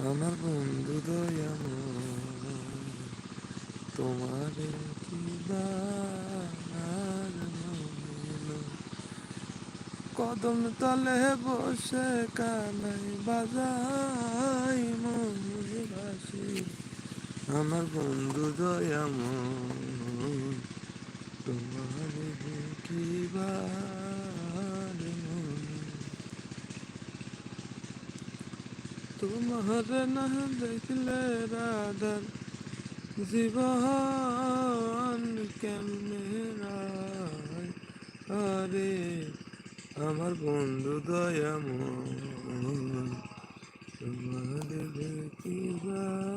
আমার বন্ধু দয়াম তোমার কি কদম তলে বসে কানাই বাজাই মনিবাসি আমার বন্ধু দয়াম তোমার কি তোমার না দেখলে রাধার জীবন কেমনে আরে আমার বন্ধু দয়ামন তোমার দেখিবার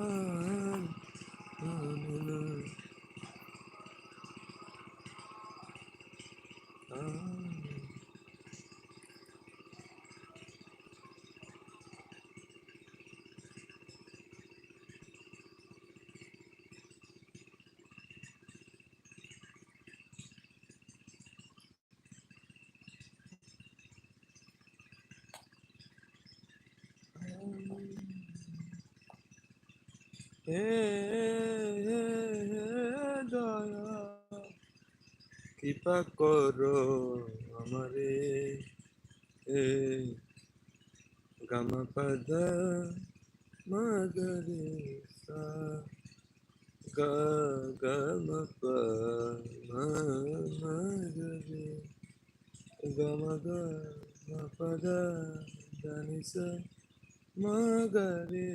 हे हे हे दया कृपा करो हमारे हे गम पद मगरे सा गम प मगरे गम ग, म, पद धनि मगरे